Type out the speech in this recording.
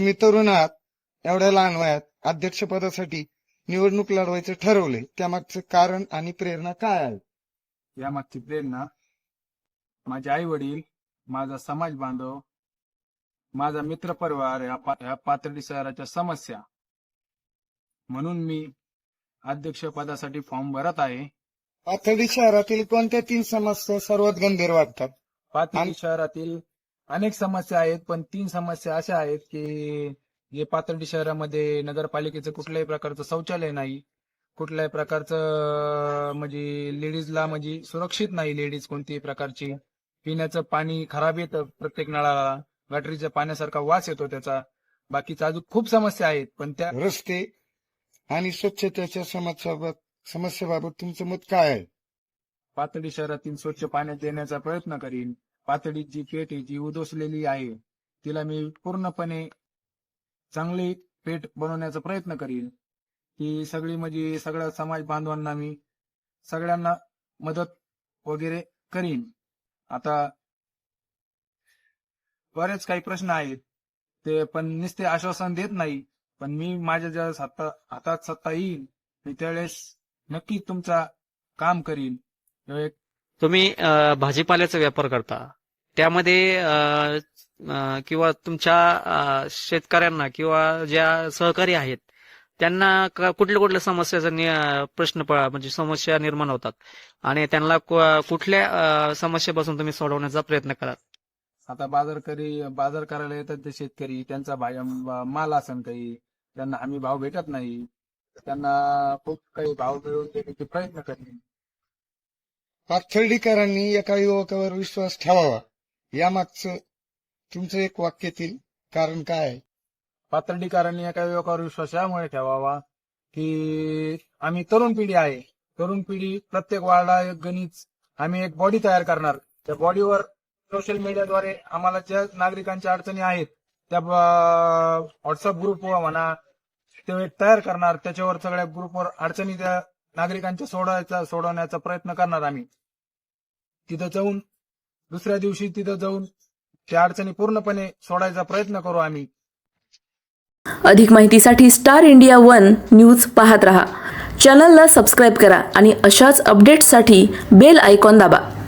तुम्ही तरुण आहात एवढ्या लहान वयात अध्यक्षपदासाठी निवडणूक लढवायचं ठरवले त्यामागचं कारण आणि प्रेरणा काय आहे? यामागची प्रेरणा माझे आई वडील माझा समाज बांधव माझा मित्र परिवार या पा- या पाथर्डी शहराच्या समस्या. म्हणून मी अध्यक्ष पदासाठी फॉर्म भरत आहे. पाथर्डी शहरातील कोणत्या तीन समस्या सर्वात गंभीर वाटतात? पाथर्डी आणि- शहरातील अनेक समस्या आहेत पण तीन समस्या अशा आहेत की जे पाथर्डी शहरामध्ये नगरपालिकेचं कुठल्याही प्रकारचं शौचालय नाही. कुठल्याही प्रकारचं म्हणजे लेडीजला म्हणजे सुरक्षित नाही लेडीज कोणत्याही प्रकारची. पिण्याचं पाणी खराब येतं प्रत्येक नळाला. गटरीच्या पाण्यासारखा वास येतो त्याचा. बाकीच्या अजून खूप समस्या आहेत पण त्या रस्ते आणि स्वच्छतेच्या समस्याबाबत समस्येबाबत तुमचं मत काय आहे? पातळी शहरातील स्वच्छ पाण्यात देण्याचा प्रयत्न करीन. पातळी जी पेट आहे जी उदोसलेली आहे. तिला मी पूर्णपणे चांगली पेट बनवण्याचा प्रयत्न करीन. ती सगळी म्हणजे सगळ्या समाज बांधवांना मी सगळ्यांना मदत वगैरे करीन. आता बरेच काही प्रश्न आहेत. ते पण नुसते आश्वासन देत नाही. पण मी माझ्या ज्या सत्ता हातात सत्ता येईल मी त्यावेळेस नक्की तुमचा काम करीन. एक तुम्ही भाजीपाल्याचा व्यापार करता. त्यामध्ये किंवा तुमच्या शेतकऱ्यांना किंवा ज्या सहकारी आहेत त्यांना कुठल्या कुठल्या समस्याचा प्रश्न म्हणजे समस्या निर्माण होतात. आणि त्यांना कुठल्या समस्येपासून तुम्ही सोडवण्याचा प्रयत्न करा आता बाजार करी बाजार करायला येतात ते शेतकरी त्यांचा भाय माल असन काही त्यांना हमी भाव भेटत नाही. त्यांना खूप काही भाव मिळवून देण्याचे प्रयत्न करीन पाथर्डीकरांनी एका युवकावर विश्वास ठेवावा. यामागचं तुमचं एक वाक्यातील कारण काय? आहे पातर्डीकरांनी एका युवकावर विश्वास यामुळे ठेवावा की आम्ही तरुण पिढी आहे. तरुण पिढी प्रत्येक वार्डा एक गणित आम्ही एक बॉडी तयार करणार. त्या बॉडीवर सोशल मीडियाद्वारे आम्हाला ज्या नागरिकांच्या अडचणी आहेत त्या व्हॉट्सअप ग्रुपवर म्हणा ते तयार करणार. त्याच्यावर सगळ्या ग्रुपवर अडचणी त्या नागरिकांच्या सोडवायचा सोडवण्याचा प्रयत्न करणार आम्ही. तिथं जाऊन दुसऱ्या दिवशी तिथं जाऊन त्या अडचणी पूर्णपणे सोडायचा प्रयत्न करू आम्ही. अधिक माहितीसाठी स्टार इंडिया वन न्यूज पाहत रहा. चॅनलला सबस्क्राईब करा आणि अशाच अपडेट्ससाठी बेल आयकॉन दाबा.